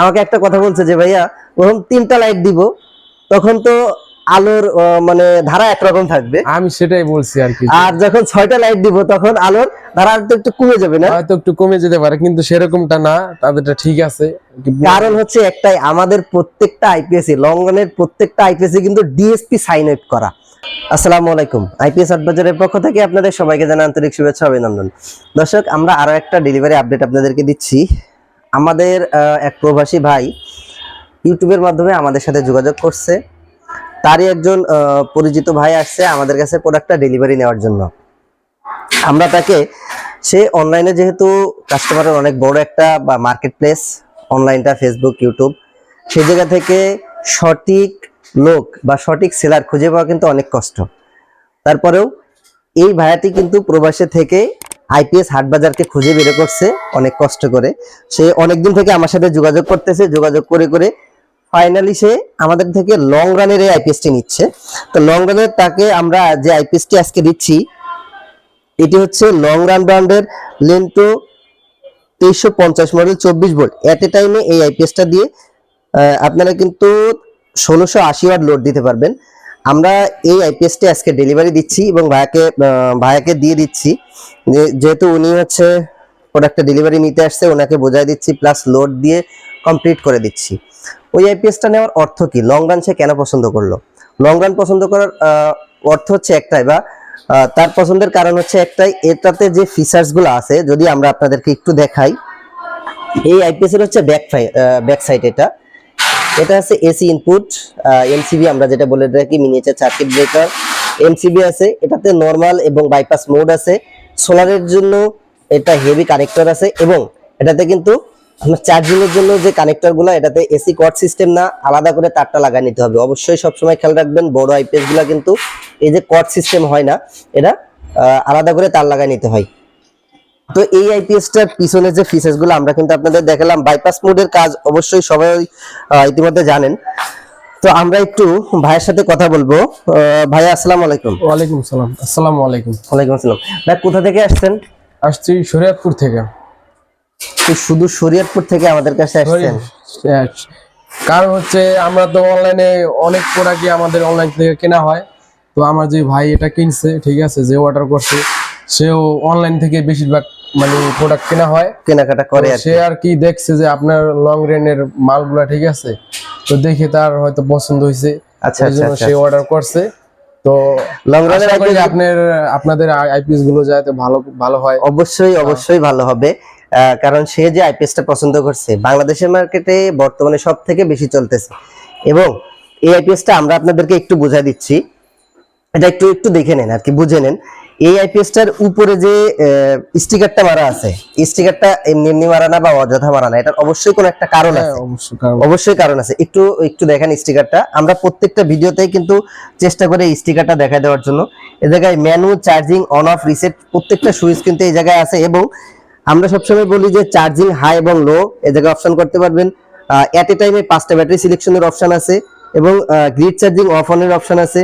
আমাকে একটা কথা বলছে যে ভাইয়া প্রথম তিনটা লাইট দিব তখন তো আলোর মানে ধারা একরকম থাকবে। আমি সেটাই বলছি আর কি আর যখন ছয়টা লাইট দিব তখন আলোর ধারা একটু কমে যাবে না? হয়তো একটু কমে যেতে পারে কিন্তু সেরকমটা না তাদেরটা ঠিক আছে। কারণ হচ্ছে একটাই আমাদের প্রত্যেকটা আইপিএসি লং রানের প্রত্যেকটা আইপিএসি কিন্তু ডিএসপি সাইন আপ করা। আসসালামু আলাইকুম। আইপিএস আটবাজারের পক্ষ থেকে আপনাদের সবাইকে জানাই আন্তরিক শুভেচ্ছা অভিনন্দন। দর্শক আমরা আরও একটা ডেলিভারি আপডেট আপনাদেরকে দিচ্ছি। আমাদের এক প্রবাসী ভাই ইউটিউবের মাধ্যমে আমাদের সাথে যোগাযোগ করছে। তারই একজন পরিচিত ভাই আসছে আমাদের কাছে প্রোডাক্টটা ডেলিভারি নেওয়ার জন্য। আমরা তাকে, সে অনলাইনে যেহেতু কাস্টমারের অনেক বড় একটা, বা মার্কেট প্লেস অনলাইনটা ফেসবুক ইউটিউব সে জায়গা থেকে সঠিক লোক বা সঠিক সেলার খুঁজে পাওয়া কিন্তু অনেক কষ্ট। তারপরেও এই ভাইয়াটি কিন্তু প্রবাসে থেকে আইপিএস হাট বাজারকে খুঁজে বের করছে অনেক কষ্ট করে। সে অনেকদিন থেকে আমার সাথে যোগাযোগ করতেছে, যোগাযোগ করে করে ফাইনালি সে আমাদের থেকে লং রানের এই আইপিএসটি নিচ্ছে। তো লং রানের তাকে আমরা যে আইপিএসটি আজকে দিচ্ছি, এটি হচ্ছে লং রান ব্র্যান্ডের লেন্টো তেইশশো পঞ্চাশ মডেল চব্বিশ ভোল্ট এট এ টাইমে এই আইপিএসটা দিয়ে আপনারা কিন্তু ষোলোশো আশি ওয়াট লোড দিতে পারবেন। আমরা এই আইপিএসটি আজকে ডেলিভারি দিচ্ছি এবং ভাইয়াকে ভাইয়াকে দিয়ে দিচ্ছি। যে- যেহেতু উনি হচ্ছে প্রোডাক্টটা ডেলিভারি নিতে আসছে ওনাকে বোঝাই দিচ্ছি প্লাস লোড দিয়ে কমপ্লিট করে দিচ্ছি। ওই আইপিএসটা নেওয়ার অর্থ কি? লং রান সে কেন পছন্দ করল? লং রান পছন্দ করার অর্থ হচ্ছে একটাই বা তার পছন্দের কারণ হচ্ছে একটাই, এটাতে যে ফিচার্সগুলো আছে, যদি আমরা আপনাদেরকে একটু দেখাই, এই আইপিএস এর হচ্ছে ব্যাক ব্যাক সাইড এটা। এটা আছে এসি ইনপুট এমসিবি আমরা যেটা বলে থাকি মিনিয়েচার সার্কিট ব্রেকার এমসিবি আছে, এটাতে নর্মাল এবং বাইপাস মোড আছে। সোলারের জন্য এটা হেভি কানেক্টর আছে এবং এটাতে কিন্তু আপনার চার্জিং এর জন্য যে কানেক্টরগুলো, এটাতে এসি কর্ড সিস্টেম না, আলাদা করে তারটা লাগাই নিতে হবে। অবশ্যই সবসময় খেয়াল রাখবেন, বড় আইপিএসগুলা কিন্তু এই যে কর্ড সিস্টেম হয় না এটা আলাদা করে তার লাগাই নিতে হয়। তো এই আইপিএস টার পিছনে যে ফিচার্সগুলো আমরা কিন্তু আপনাদের দেখালাম বাইপাস মোডের কাজ অবশ্যই সবাই ইতিমধ্যে জানেন। তো আমরা একটু ভাইয়ের সাথে কথা বলব। ভাইয়া আসসালামু আলাইকুম। ওয়ালাইকুম আসসালাম আসসালামু আলাইকুম। ওয়ালাইকুম আসসালাম। ভাই কোথা থেকে আসছেন? আসছি শরীয়তপুর থেকে। তো শুধু শরীয়তপুর থেকে আমাদের কাছে আসছেন? কারণ হচ্ছে আমরা তো অনলাইনে অনেক প্রোডাক্টই আমাদের অনলাইন থেকে কেনা হয়। তো আমার যে ভাই এটা কিনছে ঠিক আছে যে অর্ডার করছে সেও অনলাইন থেকে বেশিরভাগ মানে প্রোডাক্ট কেনা হয় কেনাকাটা করে সে আর কি দেখছে যে আপনার লং রেঞ্জের মালগুলা ঠিক আছে তো দেখে তার হয়তো পছন্দ হয়েছে আচ্ছা আচ্ছা আচ্ছা। সে অর্ডার করছে। তো লং রানের আশা আপনার আপনাদের আইপিএসগুলো যাতে ভালো ভালো হয়। অবশ্যই অবশ্যই ভালো হবে। কারণ সে যে আইপিএসটা পছন্দ করছে বাংলাদেশের মার্কেটে বর্তমানে সব থেকে বেশি চলতেছে। এবং এই আইপিএসটা আমরা আপনাদেরকে একটু বুঝাই দিচ্ছি। এটা একটু একটু দেখে নেন আর কি বুঝে নেন। এই আইপিএসটার উপরে যে স্টিকারটা মারা আছে স্টিকারটা এমনি এমনি মারা না বা অযথা মারা না এটার অবশ্যই কোনো একটা কারণ হ্যাঁ আছে। অবশ্যই কারণ আছে। একটু একটু দেখেন স্টিকারটা। আমরা প্রত্যেকটা ভিডিওতেই কিন্তু চেষ্টা করে স্টিকারটা দেখা দেওয়ার জন্য। এ জায়গায় menu charging on off reset প্রত্যেকটা সুইচ কিন্তু এই জায়গায় আছে এবং আমরা সবসময় বলি যে চার্জিং হাই এবং লো এ জায়গায় অপশন করতে পারবেন। এট এ টাইমে পাঁচটা ব্যাটারি সিলেকশনের অপশন আছে এবং গ্রিড চার্জিং অফ অনের অপশন আছে।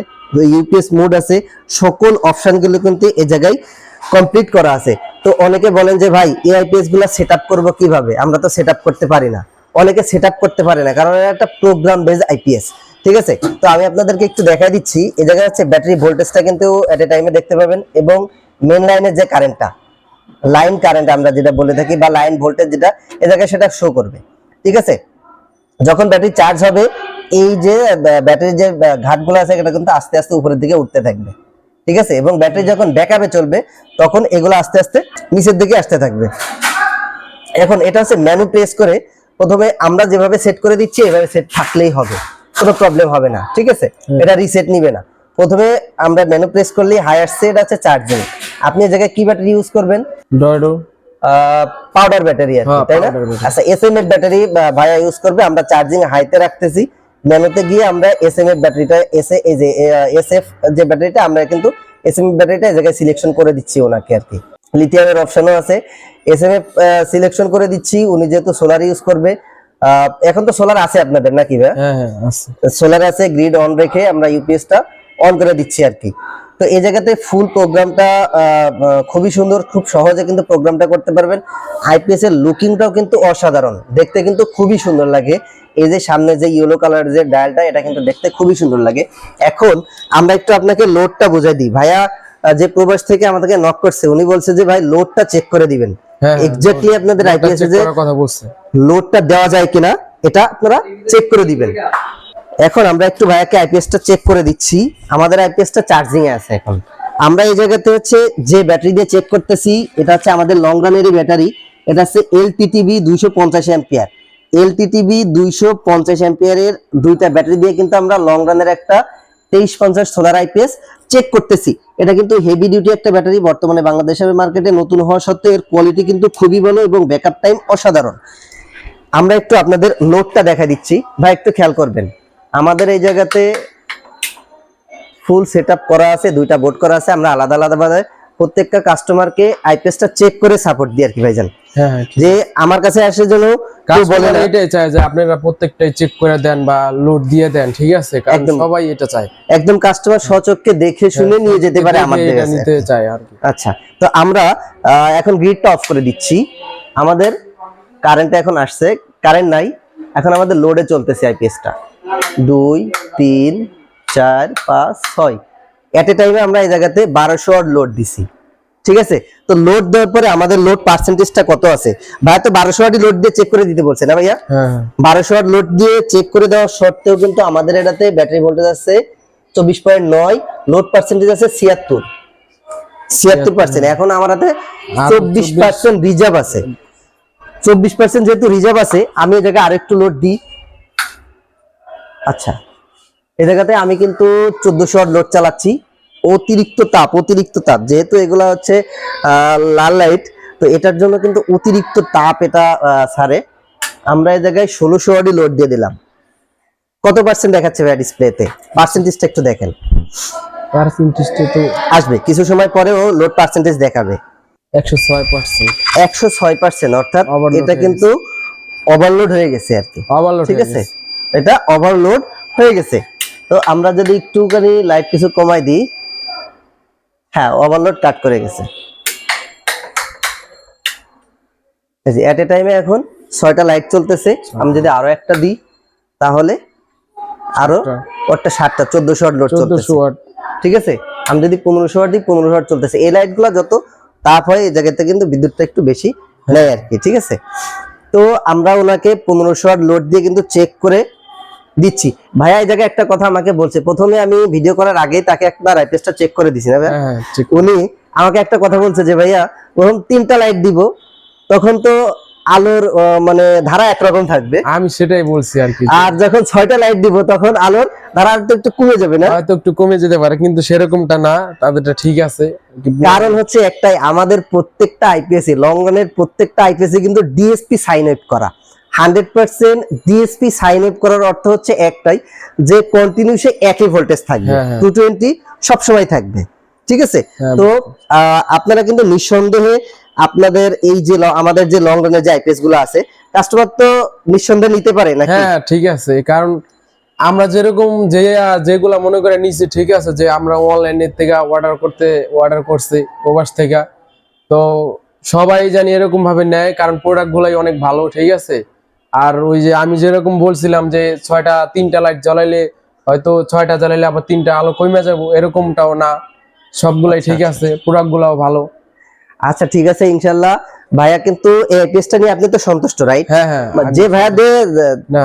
ইউপিএস মোড আছে, সকল অপশনগুলো কিন্তু এই জায়গায় কমপ্লিট করা আছে। তো অনেকে বলেন যে ভাই, এই আইপিএসগুলা সেট আপ করব কীভাবে? আমরা তো সেট করতে পারি না। অনেকে সেট করতে পারে না, কারণ একটা প্রোগ্রাম বেজ আইপিএস ঠিক আছে? তো আমি আপনাদেরকে একটু দেখাই দিচ্ছি এ জায়গায় হচ্ছে ব্যাটারি ভোল্টেজটা কিন্তু এট এ টাইমে দেখতে পাবেন, এবং মেন লাইনের যে কারেন্টটা লাইন কারেন্ট আমরা যেটা বলে থাকি, বা লাইন ভোল্টেজ যেটা এ জায়গায় সেটা শো করবে, ঠিক আছে? যখন ব্যাটারি চার্জ হবে এই যে ব্যাটারির যে ঘাটগুলো আছে এটা কিন্তু আস্তে আস্তে উপরের দিকে উঠতে থাকবে। ঠিক আছে? এবং ব্যাটারি যখন ব্যাকআপে চলবে তখন এগুলো আস্তে আস্তে নিচের দিকে আসতে থাকবে। এখন এটা হচ্ছে মেনু প্রেস করে প্রথমে আমরা যেভাবে সেট করে দিচ্ছি এভাবে সেট থাকলেই হবে। কোনো প্রবলেম হবে না। ঠিক আছে? এটা রিসেট নিবে না। প্রথমে আমরা মেনু প্রেস করলে আসছে এটা হচ্ছে চার্জিং আপনি জায়গায় কি ব্যাটারি ইউজ করবেন? ডয়ডো পাউডার ব্যাটারি আছে তাই না? আচ্ছা এস এম এর ব্যাটারি ভাইয়া ইউজ করবে। আমরা চার্জিং হাইতে রাখতেছি। মেনুতে গিয়ে আমরা এস এম এফ ব্যাটারিটা এস এই যে এস এফ যে ব্যাটারিটা আমরা কিন্তু এস এম ব্যাটারিটা এই জায়গায় সিলেকশন করে দিচ্ছি ওনাকে আর কি। লিথিয়ামের অপশনও আছে। এস এম এফ সিলেকশন করে দিচ্ছি। উনি যেহেতু সোলার ইউজ করবে আহ, এখন তো সোলার আছে আপনাদের নাকি ভাই? হ্যাঁ হ্যাঁ সোলার আছে গ্রিড অন রেখে আমরা ইউপিএসটা অন করে দিচ্ছি আর কি। তো এই জায়গাতে ফুল প্রোগ্রামটা খুবই সুন্দর খুব সহজে কিন্তু প্রোগ্রামটা করতে পারবেন। আইপিএস এর লুকিংটাও কিন্তু অসাধারণ দেখতে কিন্তু খুবই সুন্দর লাগে। এই যে সামনে যে ইয়েলো কালার যে ডায়ালটা এটা কিন্তু দেখতে খুবই সুন্দর লাগে। এখন আমরা একটু আপনাকে লোডটা বুঝাই দিই। ভাইয়া যে প্রবাস থেকে আমাদেরকে নক করছে উনি বলছে যে ভাই লোডটা চেক করে দিবেন। হ্যাঁ, হ্যাঁ, এক্স্যাক্টলি আপনাদের আইপিএস check যে কথা বলছে। লোডটা দেওয়া যায় কিনা এটা আপনারা চেক করে দিবেন। এখন আমরা একটু ভাইয়াকে আইপিএসটা চেক করে দিচ্ছি। আমাদের আইপিএসটা চার্জিং এ আছে এখন। আমরা এই জায়গাতে হচ্ছে যে ব্যাটারি দিয়ে চেক করতেছি, এটা হচ্ছে আমাদের লং রানেরই ব্যাটারি এটা হচ্ছে এলটিটিবি দুইশো পঞ্চাশ অ্যাম্পিয়ার এলটিটিবি দুইশো পঞ্চাশ অ্যাম্পিয়ারের দুইটা ব্যাটারি দিয়ে কিন্তু আমরা লং রানের একটা তেইশ পঞ্চাশ সোলার আইপিএস চেক করতেছি। এটা কিন্তু হেভি ডিউটি একটা ব্যাটারি বর্তমানে বাংলাদেশের মার্কেটে নতুন হওয়া সত্ত্বেও এর কোয়ালিটি কিন্তু খুবই ভালো এবং ব্যাকআপ টাইম অসাধারণ। আমরা একটু আপনাদের লোডটা দেখা দিচ্ছি। ভাই, একটু খেয়াল করবেন। আমাদের এই জায়গাতে ফুল সেট করা আছে দুইটা বোর্ড করা আছে আমরা আলাদা আলাদা ভাবে প্রত্যেকটা কাস্টমারকে আইপিএসটা চেক করে সাপোর্ট দিই আর কি ভাইজান। হ্যাঁ হ্যাঁ। যে আমার কাছে আসে যেন কেউ বলে না। এটাই চায় যে আপনারা প্রত্যেকটাই চেক করে দেন বা লোড দিয়ে দেন ঠিক আছে? কারণ সবাই এটা চায়। একদম কাস্টমার সচক্ষে দেখে শুনে নিয়ে যেতে পারে আমাদের কাছে। নিতে চায় আর কি। আচ্ছা তো আমরা এখন গ্রিডটা অফ করে দিচ্ছি। আমাদের কারেন্ট এখন আসছে কারেন্ট নাই এখন আমাদের লোডে চলতেছে আইপিএসটা দুই তিন চার পাঁচ ছয়। এট এ টাইমে আমরা এই জায়গাতে বারোশো লোড দিছি। ঠিক আছে? তো লোড দেওয়ার পরে আমাদের লোড পার্সেন্টেজটা কত আছে? ভাইয়া তো বারোশো ওয়াটই লোড দিয়ে চেক করে দিতে বলছে না ভাইয়া? হ্যাঁ হ্যাঁ। বারোশো ওয়াট লোড দিয়ে চেক করে দেওয়া সত্ত্বেও কিন্তু আমাদের এটাতে ব্যাটারি ভোল্টেজ আছে চব্বিশ পয়েন্ট নয় লোড পার্সেন্টেজ আছে ছিয়াত্তর। ছিয়াত্তর পার্সেন্ট এখন আমার হাতে চব্বিশ পার্সেন্ট রিজার্ভ আছে। চব্বিশ পার্সেন্ট যেহেতু রিজার্ভ আছে আমি এই জায়গায় আরেকটু লোড দিই। আচ্ছা। এই জায়গাতে আমি কিন্তু চোদ্দশো ওয়াট লোড চালাচ্ছি। অতিরিক্ত তাপ অতিরিক্ত তাপ যেহেতু এগুলা হচ্ছে লাল লাইট তো এটার জন্য কিন্তু অতিরিক্ত তাপ এটা ছাড়ে আমরা এই জায়গায় ষোলোশো ওয়াটই লোড দিয়ে দিলাম। কত পার্সেন্ট দেখাচ্ছে ভাইয়া ডিসপ্লেতে পার্সেন্টেজটা একটু দেখেন। পার্সেন্টেজটা তো আসবে। কিছু সময় পরেও লোড পার্সেন্টেজ দেখাবে। একশো ছয় পার্সেন্ট একশো ছয় পার্সেন্ট অর্থাৎ এটা কিন্তু ওভারলোড হয়ে গেছে আর কি। ওভারলোড ঠিক আছে? এটা ওভারলোড হয়ে গেছে। তো আমরা যদি একটুখানি লাইট কিছু কমাই দিই হ্যাঁ ওভারলোড কাট করে গেছে। এট এ টাইমে এখন ছয়টা লাইট চলতেছে। আমি যদি আরও একটা দিই তাহলে আরও। ওটা সাতটা চোদ্দশো লোড চলতেছে। চোদ্দশো ওয়াট ঠিক আছে? আমি যদি পনেরোশো ওয়াট দিই পনেরোশো ওয়াট চলতেছে। এই লাইটগুলা যত তাপ হয় এই জায়গাতে কিন্তু বিদ্যুৎটা একটু বেশি নেয় আর কি ঠিক আছে? তো আমরা ওনাকে পনেরোশো ওয়াট লোড দিয়ে কিন্তু চেক করে দিচ্ছি। ভাইয়া এই জায়গায় একটা কথা আমাকে বলছে। প্রথমে আমি ভিডিও করার আগে তাকে একবার আইপিএসটা চেক করে দিছি না ভাইয়া? হ্যাঁ হ্যাঁ উনি আমাকে একটা কথা বলছে যে ভাইয়া প্রথম তিনটা লাইট দিব তখন তো আলোর মানে ধারা একরকম থাকবে। আমি সেটাই বলছি আর কি আর যখন ছয়টা লাইট দিব তখন আলোর ধারা তো একটু কমে যাবে না? হয়তো একটু কমে যেতে পারে কিন্তু সেরকমটা না তাদেরটা ঠিক আছে। কারণ হচ্ছে একটাই আমাদের প্রত্যেকটা আইপিএসি লঙ্ঘনের প্রত্যেকটা আইপিএসি কিন্তু ডিএসপি সাইন আপ করা। Hundred percent DSP sign up করার অর্থ হচ্ছে একটাই যে কন্টিনিউ সে একই ভোল্টেজ থাকবে। হ্যাঁ, হ্যাঁ। টু টোয়েন্টি সবসময় থাকবে। ঠিক আছে? হ্যাঁ, তো আপনারা কিন্তু নিঃসন্দেহে আপনাদের এই যে আমাদের যে লং রানের যে আইপিএসগুলো আছে কাস্টমার তো নিঃসন্দেহে নিতে পারে নাকি? হ্যাঁ ঠিক আছে। কারণ আমরা যেরকম যে যেগুলা মনে করে নিছি ঠিক আছে যে আমরা অনলাইনের থেকে অর্ডার করতে অর্ডার করছি প্রবাস থেকে। তো সবাই জানি এরকম ভাবে নেয় কারণ প্রোডাক্ট গুলাই অনেক ভালো ঠিক আছে? আর ওই যে আমি যেরকম বলছিলাম যে ছয়টা তিনটা লাইট জ্বালাইলে হয়তো ছয়টা জ্বালাইলে আবার তিনটা আলো কমে যাব এরকমটাও না। সবগুলাই ঠিক আছে প্রোডাক্ট গুলাও ভালো। আচ্ছা ঠিক আছে ইনশাল্লাহ। ভাইয়া কিন্তু এই আইপিএসটা নিয়ে আপনি তো সন্তুষ্ট রাইট হ্যাঁ হ্যাঁ যে ভাইয়া দিয়ে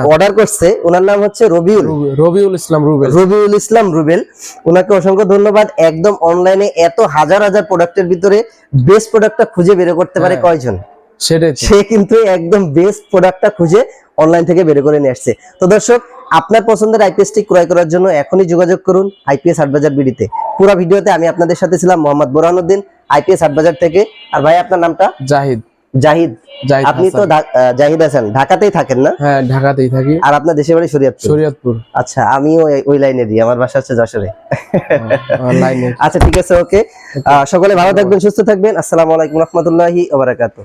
অর্ডার করছে ওনার নাম হচ্ছে রবিউল। রবি- রবিউল ইসলাম রুবেল। রবিউল ইসলাম রুবেল। ওনাকে অসংখ্য ধন্যবাদ। একদম অনলাইনে এত হাজার হাজার প্রোডাক্টের ভিতরে বেস্ট প্রোডাক্টটা খুঁজে বের করতে পারে হ্যাঁ। কয়জন? সেটাই সে কিন্তু একদম বেস্ট প্রোডাক্টটা খুঁজে অনলাইন থেকে বের করে নিয়ে আসছে। তো দর্শক আপনার পছন্দের আইপিএসটি ক্রয় করার জন্য এখনই যোগাযোগ করুন আইপিএস আটবাজার বিডিতে। পুরো ভিডিওতে আমি আপনাদের সাথে ছিলাম মোহাম্মদ বোরহানুদ্দিন আইপিএস আটবাজার থেকে। আর ভাই আপনার নামটা? জাহিদ। জাহিদ। আপনি তো জাহিদ হাসান। ঢাকাতেই থাকেন না? হ্যাঁ ঢাকাতেই থাকি। আর আপনার দেশের বাড়ি শরীয়তপুর? শরীয়তপুর। আচ্ছা আমিও ওই লাইনেরই আমার বাসা হচ্ছে যশোরে। আচ্ছা ঠিক আছে ওকে সকলে ভালো থাকবেন সুস্থ থাকবেন। আসসালামু আলাইকুম রহমতুল্লাহি ওবারাকাতু